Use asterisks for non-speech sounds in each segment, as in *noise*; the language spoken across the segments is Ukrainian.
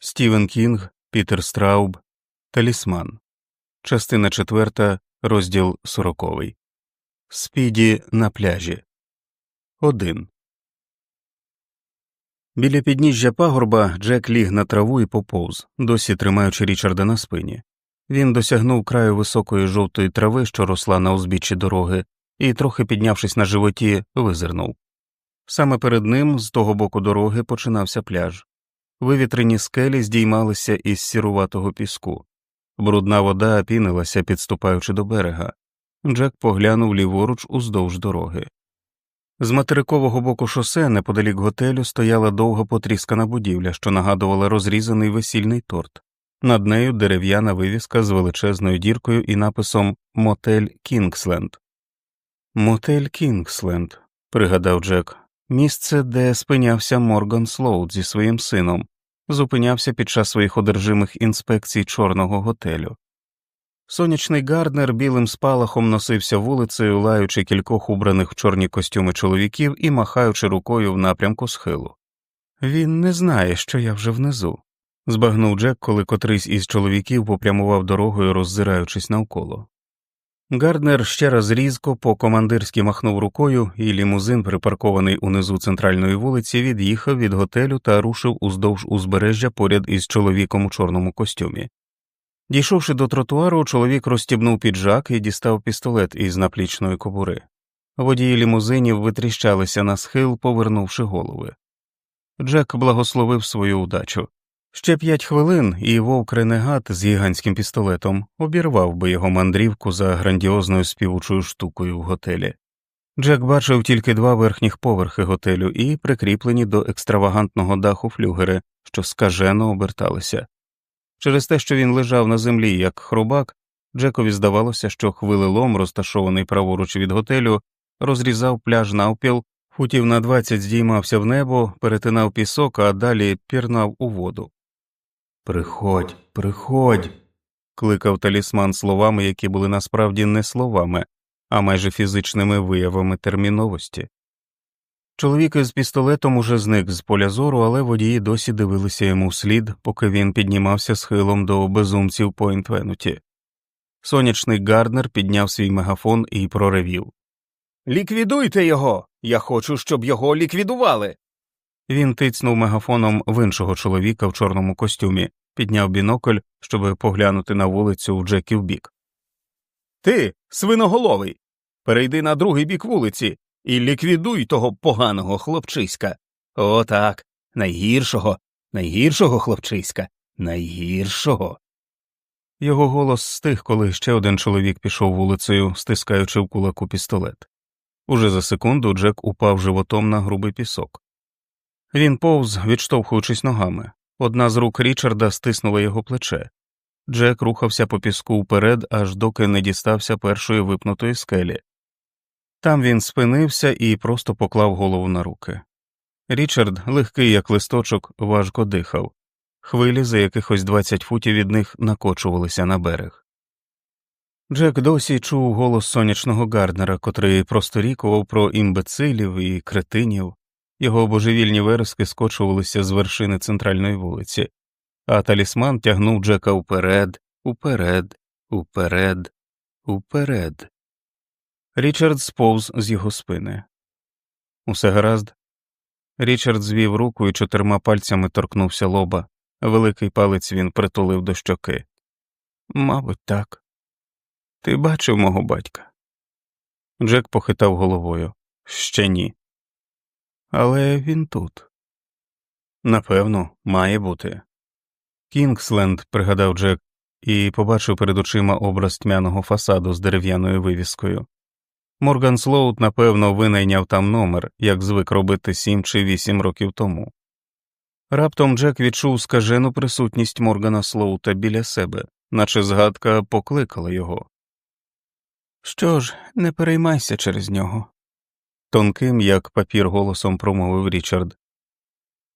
Стівен Кінг, Пітер Страуб, Талісман, частина четверта, розділ сороковий. Спіді на пляжі. Один. Біля підніжжя пагорба Джек ліг на траву і поповз, досі тримаючи Річарда на спині. Він досягнув краю високої жовтої трави, що росла на узбіччі дороги, і, трохи піднявшись на животі, визирнув. Саме перед ним, з того боку дороги, починався пляж. Вивітрені скелі здіймалися із сіруватого піску. Брудна вода опінилася, підступаючи до берега. Джек поглянув ліворуч уздовж дороги. З материкового боку шосе, неподалік готелю, стояла довга потріскана будівля, що нагадувала розрізаний весільний торт. Над нею дерев'яна вивіска з величезною діркою і написом Мотель Кінгсленд. Мотель Кінгсленд, пригадав Джек, місце, де спинявся Морган Слоуд зі своїм сином, зупинявся під час своїх одержимих інспекцій чорного готелю. Сонячний Гарднер білим спалахом носився вулицею, лаючи кількох убраних в чорні костюми чоловіків і махаючи рукою в напрямку схилу. Він не знає, що я вже внизу, збагнув Джек, коли котрийсь із чоловіків попрямував дорогою, роззираючись навколо. Гарднер ще раз різко по командирськи махнув рукою, і лімузин, припаркований унизу центральної вулиці, від'їхав від готелю та рушив уздовж узбережжя поряд із чоловіком у чорному костюмі. Дійшовши до тротуару, чоловік розстібнув піджак і дістав пістолет із наплічної кобури. Водії лімузинів витріщалися на схил, повернувши голови. Джек благословив свою удачу. Ще п'ять хвилин, і вовк ренегат з гігантським пістолетом обірвав би його мандрівку за грандіозною співучою штукою в готелі. Джек бачив тільки два верхніх поверхи готелю і прикріплені до екстравагантного даху флюгери, що скажено оберталися. Через те, що він лежав на землі як хробак, Джекові здавалося, що хвилелом, розташований праворуч від готелю, розрізав пляж навпіл, футів на двадцять здіймався в небо, перетинав пісок, а далі пірнав у воду. Приходь, приходь. кликав талісман словами, які були насправді не словами, а майже фізичними виявами терміновості. Чоловік із пістолетом уже зник з поля зору, але водії досі дивилися йому вслід, поки він піднімався схилом до безумців по інтвенуті. Сонячний Гарднер підняв свій мегафон і проревів Ліквідуйте його. Я хочу, щоб його ліквідували. Він тицнув мегафоном в іншого чоловіка в чорному костюмі, підняв бінокль, щоб поглянути на вулицю в Джеків бік. Ти, свиноголовий, перейди на другий бік вулиці і ліквідуй того поганого хлопчиська. Отак, найгіршого, найгіршого хлопчиська, найгіршого. Його голос стих, коли ще один чоловік пішов вулицею, стискаючи в кулаку пістолет. Уже за секунду Джек упав животом на грубий пісок. Він повз, відштовхуючись ногами. Одна з рук Річарда стиснула його плече. Джек рухався по піску вперед, аж доки не дістався першої випнутої скелі. Там він спинився і просто поклав голову на руки. Річард, легкий як листочок, важко дихав, хвилі за якихось 20 футів від них накочувалися на берег. Джек досі чув голос сонячного Гарднера, котрий просторікував про імбецилів і кретинів, його божевільні верески скочувалися з вершини центральної вулиці, а талісман тягнув Джека уперед, уперед, уперед, уперед. Річард сповз з його спини. Усе гаразд. Річард звів руку і чотирма пальцями торкнувся лоба. Великий палець він притулив до щоки. Мабуть, так. Ти бачив мого батька? Джек похитав головою. Ще ні. Але він тут. Напевно, має бути. Кінгсленд, пригадав Джек, і побачив перед очима образ тьмяного фасаду з дерев'яною вивіскою. Морган Слоут, напевно, винайняв там номер, як звик робити сім чи вісім років тому. Раптом Джек відчув скажену присутність Моргана Слоута біля себе, наче згадка покликала його. Що ж, не переймайся через нього, тонким, як папір голосом промовив Річард.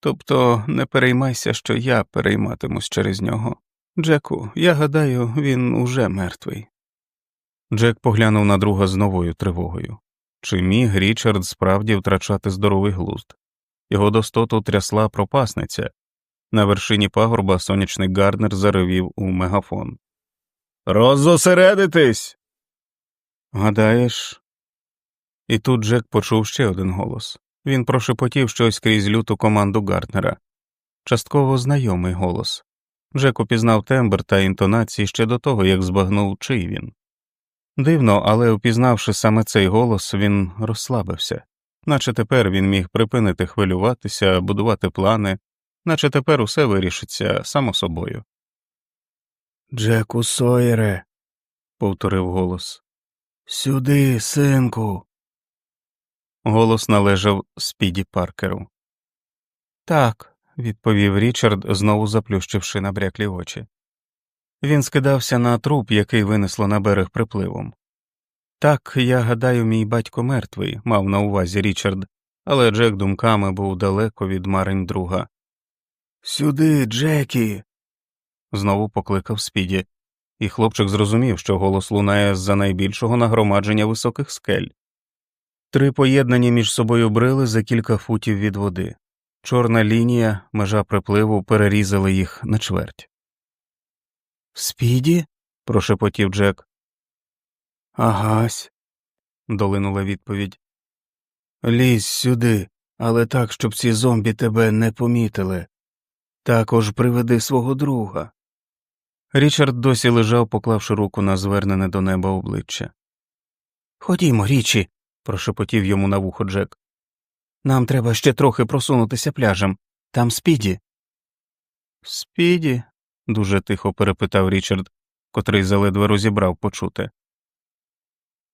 Тобто не переймайся, що я перейматимусь через нього. Джеку, я гадаю, він уже мертвий. Джек поглянув на друга з новою тривогою. Чи міг Річард справді втрачати здоровий глузд? Його достоту трясла пропасниця. На вершині пагорба сонячний Гарднер заревів у мегафон. Розосередитись. Гадаєш. І тут Джек почув ще один голос. Він прошепотів щось крізь люту команду Гарднера. Частково знайомий голос. Джек упізнав тембр та інтонації ще до того, як збагнув, чий він. Дивно, але упізнавши саме цей голос, він розслабився, наче тепер він міг припинити хвилюватися, будувати плани, наче тепер усе вирішиться само собою. Джеку Сойере, повторив голос. сюди, синку. Голос належав Спіді Паркеру. Так, відповів Річард, знову заплющивши набряклі очі. Він скидався на труп, який винесло на берег припливом. Так, я гадаю, мій батько мертвий, мав на увазі Річард, але Джек думками був далеко від марень друга. Сюди, Джекі. Знову покликав Спіді, і хлопчик зрозумів, що голос лунає з за найбільшого нагромадження високих скель. Три поєднані між собою брили за кілька футів від води. Чорна лінія, межа припливу перерізали їх на чверть. Спіді? прошепотів Джек. Агась. долинула відповідь. Лізь сюди, але так, щоб ці зомбі тебе не помітили. Також приведи свого друга. Річард досі лежав, поклавши руку на звернене до неба обличчя. Ходімо, річі, прошепотів йому на вухо Джек. нам треба ще трохи просунутися пляжем. Там спіді. Спіді? дуже тихо перепитав Річард, котрий заледве розібрав почуте.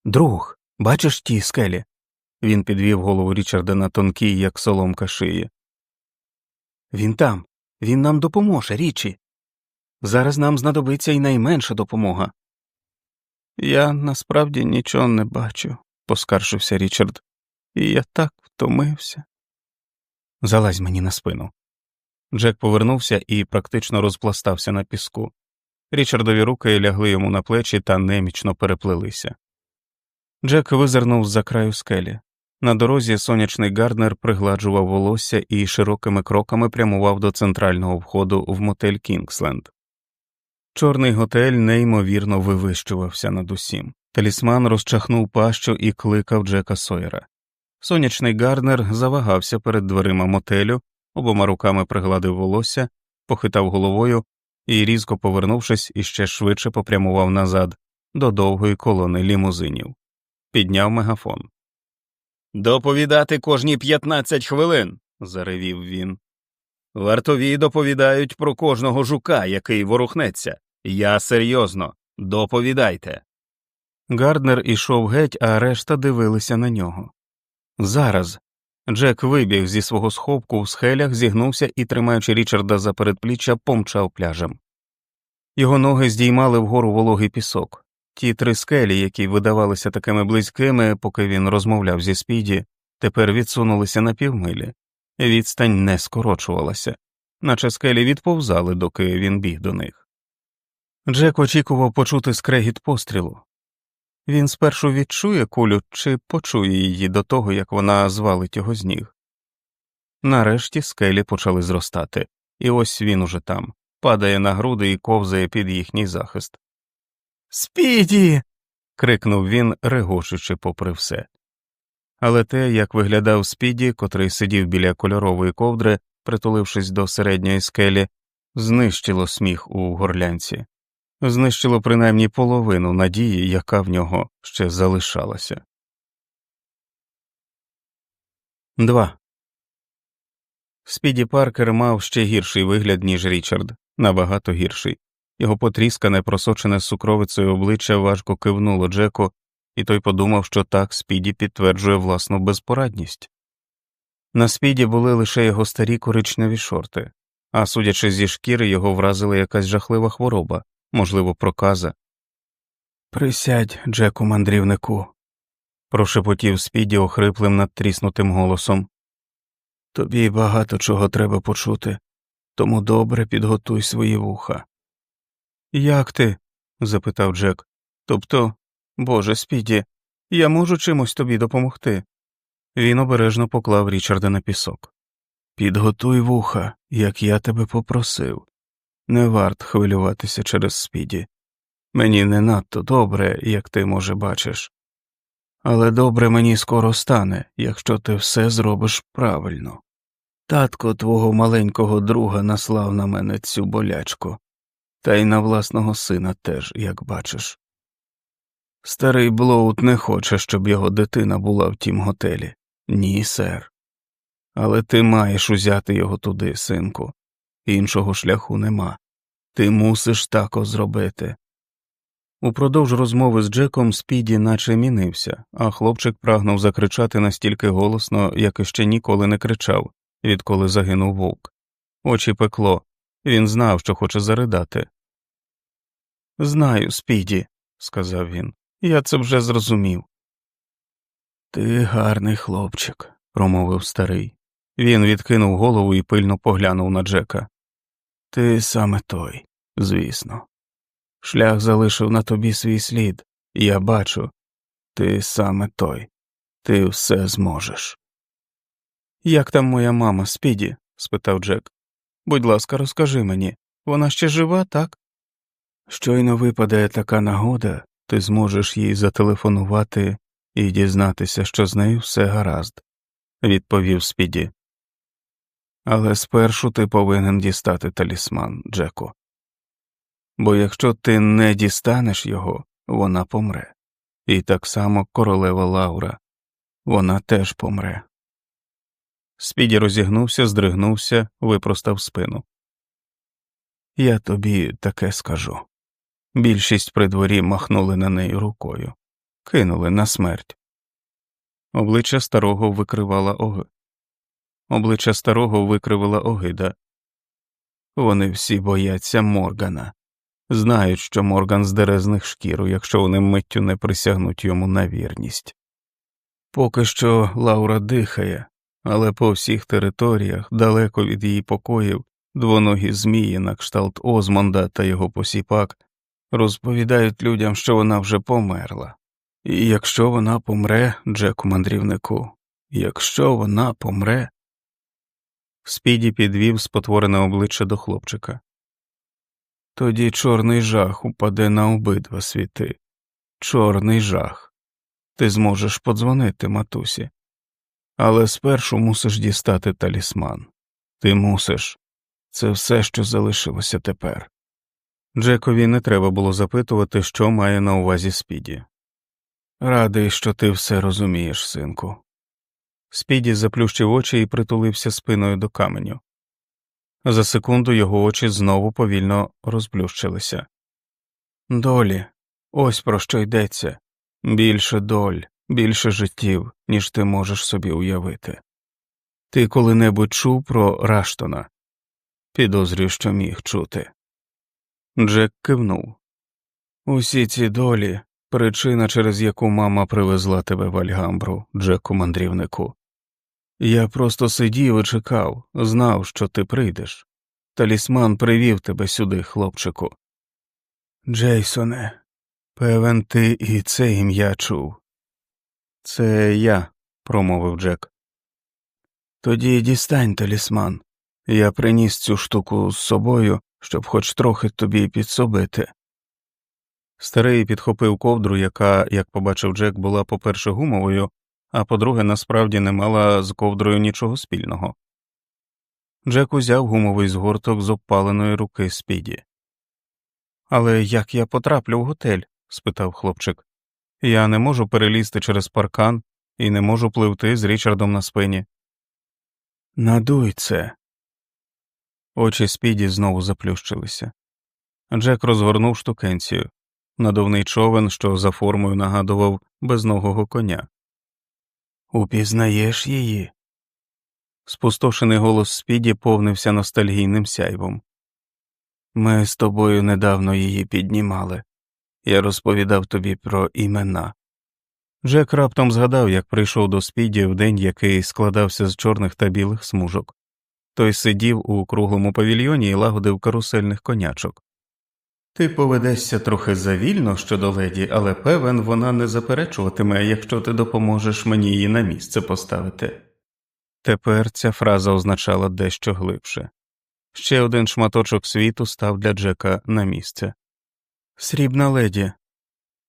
Друг, бачиш ті скелі? Він підвів голову Річарда на тонкій, як соломка шиї. Він там, він нам допоможе, річі. Зараз нам знадобиться і найменша допомога. Я насправді нічого не бачу, поскаржився Річард, і я так втомився. Залазь мені на спину. Джек повернувся і практично розпластався на піску. Річардові руки лягли йому на плечі та немічно переплелися. Джек визирнув за краю скелі. На дорозі сонячний Гарднер пригладжував волосся і широкими кроками прямував до центрального входу в мотель Кінгсленд. Чорний готель неймовірно вивищувався над усім. Талісман розчахнув пащу і кликав Джека Сойера. Сонячний Гарднер завагався перед дверима мотелю, обома руками пригладив волосся, похитав головою і, різко повернувшись, іще швидше попрямував назад до довгої колони лімузинів. Підняв мегафон. Доповідати кожні 15 хвилин, заревів він. Вартові доповідають про кожного жука, який ворухнеться. Я серйозно, доповідайте. Гарднер ішов геть, а решта дивилися на нього. Зараз. Джек вибіг зі свого сховку в схелях, зігнувся і, тримаючи Річарда за передпліччя, помчав пляжем. Його ноги здіймали вгору вологий пісок. Ті три скелі, які видавалися такими близькими, поки він розмовляв зі спіді, тепер відсунулися на півмилі. Відстань не скорочувалася, наче скелі відповзали, доки він біг до них. Джек очікував почути скрегіт пострілу. Він спершу відчує кулю чи почує її до того, як вона звалить його з ніг. Нарешті скелі почали зростати, і ось він уже там, падає на груди і ковзає під їхній захист. Спіді. крикнув він, регочучи попри все. Але те, як виглядав спіді, котрий сидів біля кольорової ковдри, притулившись до середньої скелі, знищило сміх у горлянці, знищило принаймні половину надії, яка в нього ще залишалася. 2. Спіді Паркер мав ще гірший вигляд, ніж Річард, набагато гірший. Його потріскане, просочене сукровицею обличчя важко кивнуло Джеку, і той подумав, що так Спіді підтверджує власну безпорадність. На спіді були лише його старі коричневі шорти, а судячи зі шкіри, його вразила якась жахлива хвороба, можливо, проказа. Присядь, Джеку мандрівнику, прошепотів спіді охриплим надтріснутим голосом. Тобі багато чого треба почути, тому добре підготуй свої вуха. Як ти? запитав Джек. Тобто, Боже спіді, я можу чимось тобі допомогти. Він обережно поклав Річарда на пісок. Підготуй вуха, як я тебе попросив. Не варт хвилюватися через спіді. Мені не надто добре, як ти, може, бачиш. Але добре мені скоро стане, якщо ти все зробиш правильно. Татко твого маленького друга наслав на мене цю болячку, та й на власного сина теж, як бачиш. Старий Блоут не хоче, щоб його дитина була в тім готелі. Ні, сер. Але ти маєш узяти його туди, синку. Іншого шляху нема. Ти мусиш тако зробити. Упродовж розмови з Джеком Спіді наче мінився, а хлопчик прагнув закричати настільки голосно, як іще ніколи не кричав, відколи загинув вовк. Очі пекло, він знав, що хоче заридати. Знаю, Спіді, сказав він. Я це вже зрозумів. Ти гарний хлопчик, промовив старий. Він відкинув голову і пильно поглянув на Джека. Ти саме той, звісно. Шлях залишив на тобі свій слід, я бачу, ти саме той, ти все зможеш. Як там моя мама, Спіді? спитав Джек. Будь ласка, розкажи мені, вона ще жива, так? Щойно випадає така нагода, ти зможеш їй зателефонувати і дізнатися, що з нею все гаразд, відповів Спіді. Але спершу ти повинен дістати талісман, Джеку. Бо якщо ти не дістанеш його, вона помре. І так само королева Лаура, вона теж помре. Спіді розігнувся, здригнувся, випростав спину. Я тобі таке скажу. Більшість при дворі махнули на неї рукою, кинули на смерть. Обличчя старого викривала оги. Обличчя старого викривила огида. Вони всі бояться Моргана, знають, що Морган здере з них шкіру, якщо вони миттю не присягнуть йому на вірність. Поки що Лаура дихає, але по всіх територіях, далеко від її покоїв, двоногі змії на кшталт Озмонда та його посіпак розповідають людям, що вона вже померла. І якщо вона помре, Джеку мандрівнику, якщо вона помре. Спіді підвів спотворене обличчя до хлопчика. Тоді чорний жах упаде на обидва світи. Чорний жах. Ти зможеш подзвонити матусі. Але спершу мусиш дістати талісман. Ти мусиш. Це все, що залишилося тепер. Джекові не треба було запитувати, що має на увазі Спіді. Радий, що ти все розумієш, синку. Спіді заплющив очі і притулився спиною до каменю. За секунду його очі знову повільно розплющилися. Долі, ось про що йдеться більше доль, більше життів, ніж ти можеш собі уявити. Ти коли-небудь чув про Раштона? Підозрюю, що міг чути. Джек кивнув. Усі ці долі причина, через яку мама привезла тебе в Альгамбру, Джеку мандрівнику. Я просто сидів і чекав, знав, що ти прийдеш. Талісман привів тебе сюди, хлопчику. Джейсоне, певен, ти і це ім'я чув. Це я, промовив Джек. Тоді дістань талісман. Я приніс цю штуку з собою, щоб хоч трохи тобі підсобити. Старий підхопив ковдру, яка, як побачив Джек, була по перше гумовою, а по-друге, насправді не мала з ковдрою нічого спільного. Джек узяв гумовий згорток з обпаленої руки Спіді. Але як я потраплю в готель? спитав хлопчик. Я не можу перелізти через паркан і не можу пливти з Річардом на спині. Надуй це. Очі Спіді знову заплющилися. Джек розгорнув штукенцію надувний човен, що за формою нагадував безногого коня. Упізнаєш її? Спустошений голос Спіді повнився ностальгійним сяйвом. Ми з тобою недавно її піднімали. Я розповідав тобі про імена. Джек раптом згадав, як прийшов до Спіді в день, який складався з чорних та білих смужок. Той сидів у круглому павільйоні і лагодив карусельних конячок. Ти поведешся трохи завільно щодо леді, але певен, вона не заперечуватиме, якщо ти допоможеш мені її на місце поставити. Тепер ця фраза означала дещо глибше. Ще один шматочок світу став для Джека на місце. Срібна леді.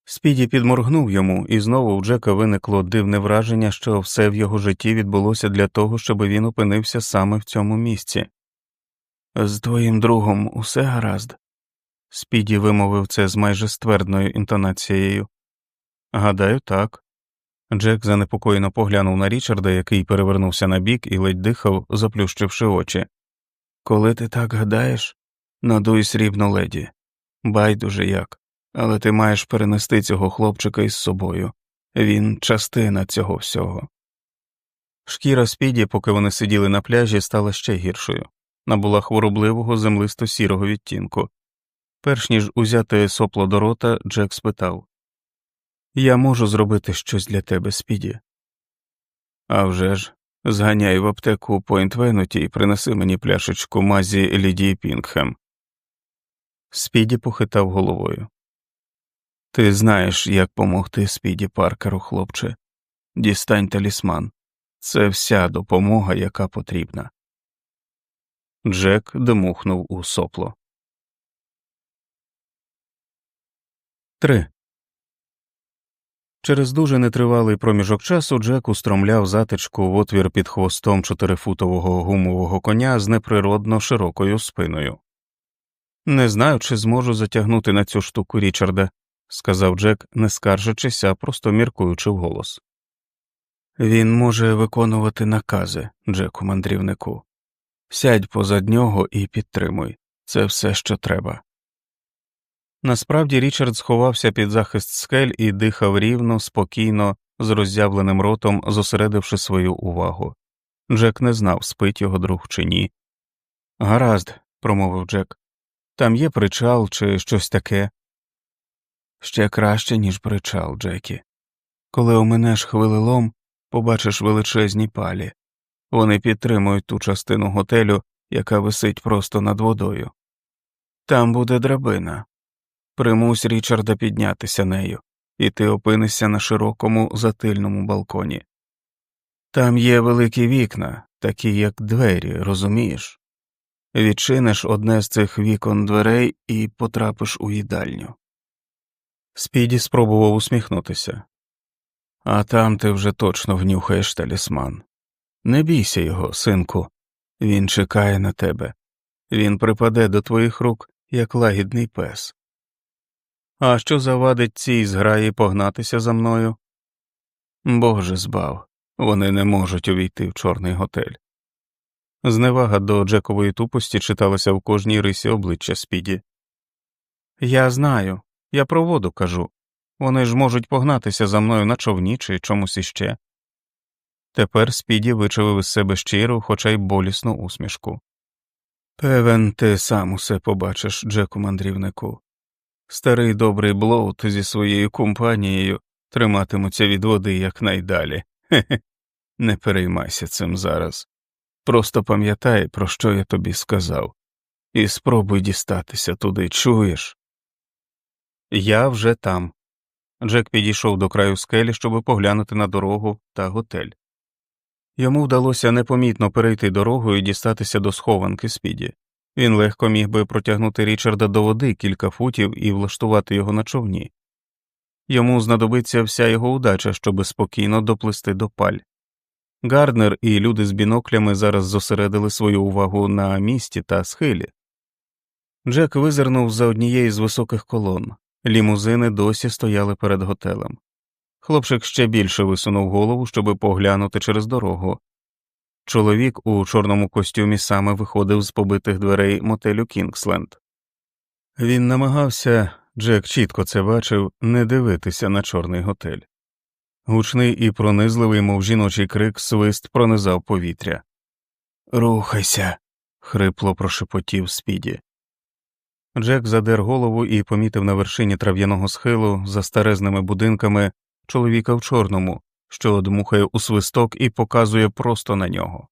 Спіді підморгнув йому, і знову у Джека виникло дивне враження, що все в його житті відбулося для того, щоб він опинився саме в цьому місці. З твоїм другом усе гаразд. Спіді вимовив це з майже ствердною інтонацією. Гадаю, так. Джек занепокоєно поглянув на Річарда, який перевернувся на бік і ледь дихав, заплющивши очі. Коли ти так гадаєш, надуй срібну леді. Байдуже як, але ти маєш перенести цього хлопчика із собою. Він частина цього всього. Шкіра Спіді, поки вони сиділи на пляжі, стала ще гіршою, набула хворобливого землисто сірого відтінку. Перш ніж узяти сопло до рота, Джек спитав Я можу зробити щось для тебе, Спіді. «А вже ж, зганяй в аптеку Пойнт Венуті і принеси мені пляшечку мазі Лідії Пінгхем. Спіді похитав головою. Ти знаєш, як помогти Спіді Паркеру, хлопче. Дістань талісман. Це вся допомога, яка потрібна. Джек дмухнув у сопло. 3. Через дуже нетривалий проміжок часу Джек устромляв затичку в отвір під хвостом чотирифутового гумового коня з неприродно широкою спиною. Не знаю, чи зможу затягнути на цю штуку Річарда, сказав Джек, не скаржачись, а просто міркуючи вголос. Він може виконувати накази, Джеку мандрівнику. Сядь позад нього і підтримуй це все, що треба. Насправді Річард сховався під захист скель і дихав рівно, спокійно, з роззявленим ротом, зосередивши свою увагу. Джек не знав, спить його друг чи ні. Гаразд, промовив Джек. Там є причал чи щось таке. Ще краще, ніж причал, Джекі. Коли оминеш хвилелом, побачиш величезні палі. Вони підтримують ту частину готелю, яка висить просто над водою. Там буде драбина. Примусь Річарда піднятися нею, і ти опинишся на широкому затильному балконі. Там є великі вікна, такі як двері, розумієш? Відчиниш одне з цих вікон дверей і потрапиш у їдальню. Спіді спробував усміхнутися. А там ти вже точно внюхаєш талісман. Не бійся його, синку, він чекає на тебе, він припаде до твоїх рук, як лагідний пес. А що завадить цій зграї погнатися за мною? Боже збав, вони не можуть увійти в чорний готель. Зневага до Джекової тупості читалася в кожній рисі обличчя Спіді. Я знаю, я про воду кажу. Вони ж можуть погнатися за мною на човні чи чомусь іще. Тепер Спіді вичавив із себе щиру, хоча й болісну усмішку. Певен, ти сам усе побачиш, Джеку мандрівнику. Старий добрий Блоут зі своєю компанією триматимуться від води якнайдалі. Хе-хе, не переймайся цим зараз. Просто пам'ятай, про що я тобі сказав, і спробуй дістатися туди, чуєш? Я вже там. Джек підійшов до краю скелі, щоб поглянути на дорогу та готель. Йому вдалося непомітно перейти дорогу і дістатися до схованки Спіді. Він легко міг би протягнути Річарда до води кілька футів і влаштувати його на човні. Йому знадобиться вся його удача, щоби спокійно доплисти до паль. Гарднер і люди з біноклями зараз зосередили свою увагу на місті та схилі. Джек визирнув за однієї з високих колон. Лімузини досі стояли перед готелем. Хлопчик ще більше висунув голову, щоби поглянути через дорогу. Чоловік у чорному костюмі саме виходив з побитих дверей мотелю Кінгсленд. Він намагався, Джек чітко це бачив, не дивитися на чорний готель. Гучний і пронизливий, мов жіночий крик, свист пронизав повітря. Рухайся. хрипло прошепотів Спіді. Джек задер голову і помітив на вершині трав'яного схилу за старезними будинками чоловіка в чорному, що дмухає у свисток і показує просто на нього.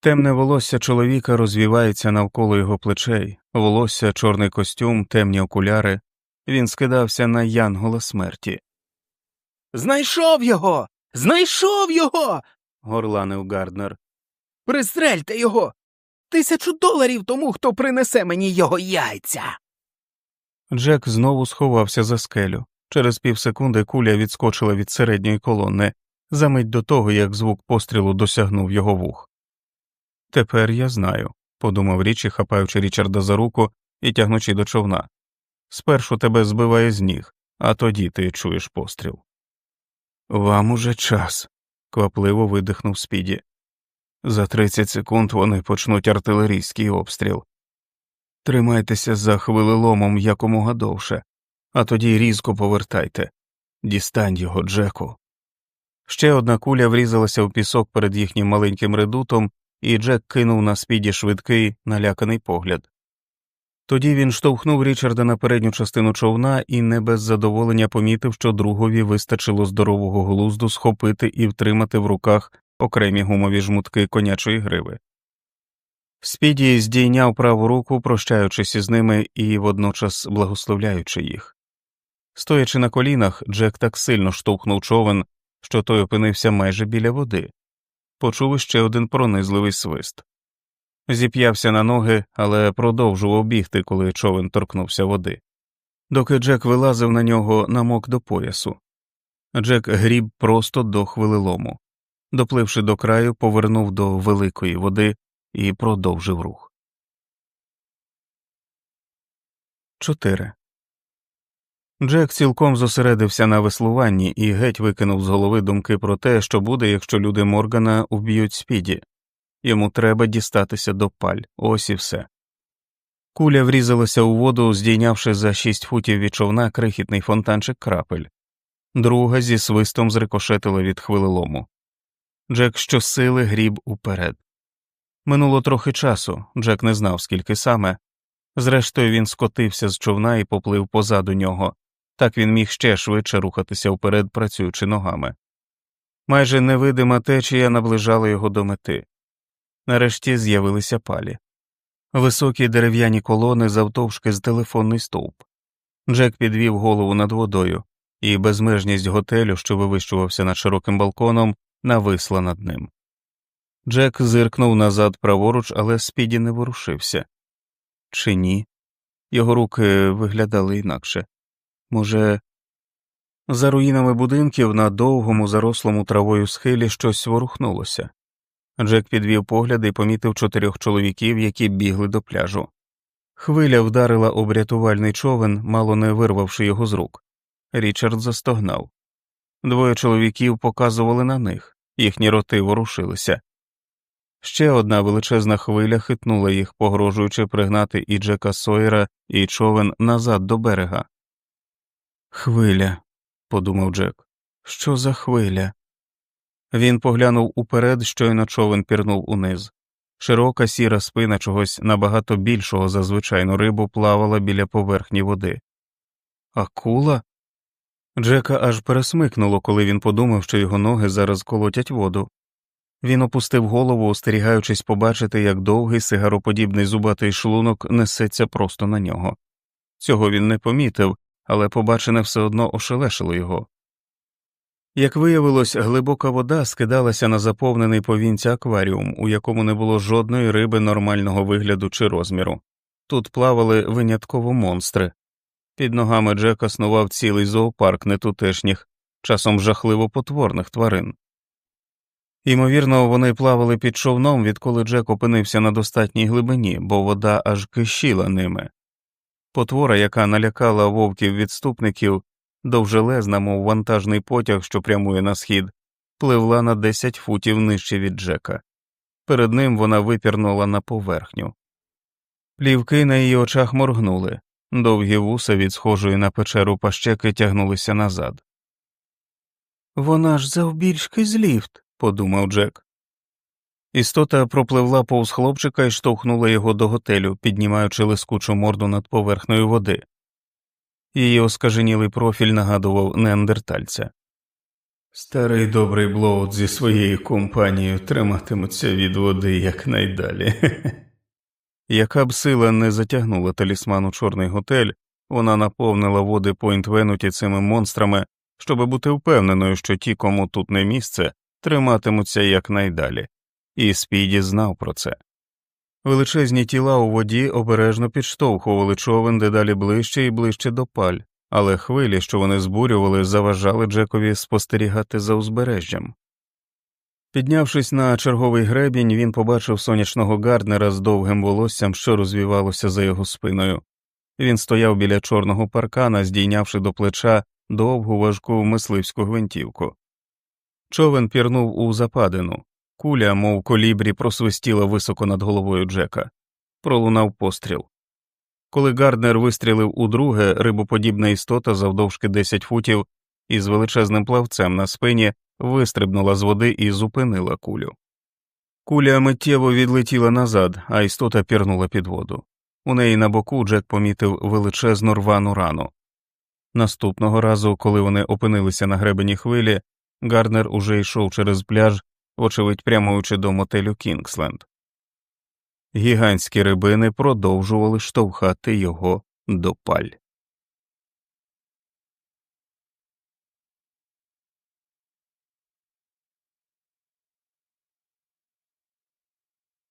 Темне волосся чоловіка розвівається навколо його плечей, волосся, чорний костюм, темні окуляри. Він скидався на янгола смерті. Знайшов його. Знайшов його. горланив Гарднер. Пристрельте його. Тисячу доларів тому, хто принесе мені його яйця. Джек знову сховався за скелю. Через півсекунди куля відскочила від середньої колони, за мить до того, як звук пострілу досягнув його вух. Тепер я знаю, подумав Річі, хапаючи Річарда за руку і тягнучи до човна. Спершу тебе збиває з ніг, а тоді ти чуєш постріл. Вам уже час, квапливо видихнув Спіді. За 30 секунд вони почнуть артилерійський обстріл. Тримайтеся за хвилеломом якомога довше, а тоді різко повертайте. Дістань його, Джеку. Ще одна куля врізалася в пісок перед їхнім маленьким редутом, і Джек кинув на спіді швидкий, наляканий погляд. Тоді він штовхнув Річарда на передню частину човна і не без задоволення помітив, що другові вистачило здорового глузду схопити і втримати в руках окремі гумові жмутки конячої гриви. Спіді здійняв праву руку, прощаючись із ними і водночас благословляючи їх. Стоячи на колінах, Джек так сильно штовхнув човен, що той опинився майже біля води. Почув ще один пронизливий свист. Зіп'явся на ноги, але продовжував бігти, коли човен торкнувся води. Доки Джек вилазив на нього, намок до поясу. Джек гріб просто до хвилелому. Допливши до краю, повернув до великої води і продовжив рух. 4. Джек цілком зосередився на веслуванні і геть викинув з голови думки про те, що буде, якщо люди Моргана вб'ють спіді. Йому треба дістатися до паль, ось і все. Куля врізалася у воду, здійнявши за шість футів від човна крихітний фонтанчик крапель, друга зі свистом зрикошетила від хвилелому. Джек щосили гріб уперед. Минуло трохи часу, Джек не знав, скільки саме. Зрештою, він скотився з човна і поплив позаду нього, так він міг ще швидше рухатися вперед, працюючи ногами. Майже невидима течія наближала його до мети. Нарешті з'явилися палі. Високі дерев'яні колони завтовшки з телефонний стовп. Джек підвів голову над водою, і безмежність готелю, що вивищувався над широким балконом, нависла над ним. Джек зиркнув назад праворуч, але спіді не ворушився. Чи ні? Його руки виглядали інакше. Може, за руїнами будинків на довгому зарослому травою схилі щось ворухнулося. Джек підвів погляд і помітив чотирьох чоловіків, які бігли до пляжу. Хвиля вдарила об рятувальний човен, мало не вирвавши його з рук. Річард застогнав. Двоє чоловіків показували на них, їхні роти ворушилися. Ще одна величезна хвиля хитнула їх, погрожуючи пригнати і Джека Сойера, і човен назад до берега. Хвиля, подумав Джек, що за хвиля? Він поглянув уперед, щойно човен пірнув униз. Широка сіра спина чогось набагато більшого за звичайну рибу плавала біля поверхні води. Акула? Джека аж пересмикнуло, коли він подумав, що його ноги зараз колотять воду. Він опустив голову, остерігаючись побачити, як довгий сигароподібний зубатий шлунок несеться просто на нього. Цього він не помітив, але побачене все одно ошелешило його. Як виявилось, глибока вода скидалася на заповнений повінця акваріум, у якому не було жодної риби нормального вигляду чи розміру. Тут плавали винятково монстри. Під ногами Джека снував цілий зоопарк нетутешніх, часом жахливо потворних тварин. Ймовірно, вони плавали під човном, відколи Джек опинився на достатній глибині, бо вода аж кишіла ними. Потвора, яка налякала вовків відступників, довжелезна, мов вантажний потяг, що прямує на схід, пливла на 10 футів нижче від Джека. Перед ним вона випірнула на поверхню. Плівки на її очах моргнули, довгі вуса від схожої на печеру пащеки тягнулися назад. Вона ж завбільшки з ліфт, подумав Джек. Істота пропливла повз хлопчика і штовхнула його до готелю, піднімаючи лискучу морду над поверхнею води. Її оскаженілий профіль нагадував неандертальця. Старий добрий Блоуд зі своєю компанією триматимуться від води якнайдалі. *laughs* Яка б сила не затягнула талісман у чорний готель, вона наповнила води Пойнт Венуті цими монстрами, щоб бути впевненою, що ті, кому тут не місце, триматимуться якнайдалі, і Спіді знав про це. Величезні тіла у воді обережно підштовхували човен дедалі ближче і ближче до паль, але хвилі, що вони збурювали, заважали Джекові спостерігати за узбережжям. Піднявшись на черговий гребінь, він побачив сонячного Гарднера з довгим волоссям, що розвівалося за його спиною. Він стояв біля чорного паркана, здійнявши до плеча довгу важку мисливську гвинтівку. Човен пірнув у западину, куля, мов колібрі, просвистіла високо над головою Джека. Пролунав постріл. Коли Гарднер вистрілив удруге, рибоподібна істота завдовжки 10 футів із величезним плавцем на спині вистрибнула з води і зупинила кулю. Куля миттєво відлетіла назад, а істота пірнула під воду. У неї на боку Джек помітив величезну рвану рану. Наступного разу, коли вони опинилися на гребені хвилі, Гарднер уже йшов через пляж, вочевидь прямуючи до мотелю Кінгсленд. Гігантські рибини продовжували штовхати його до паль.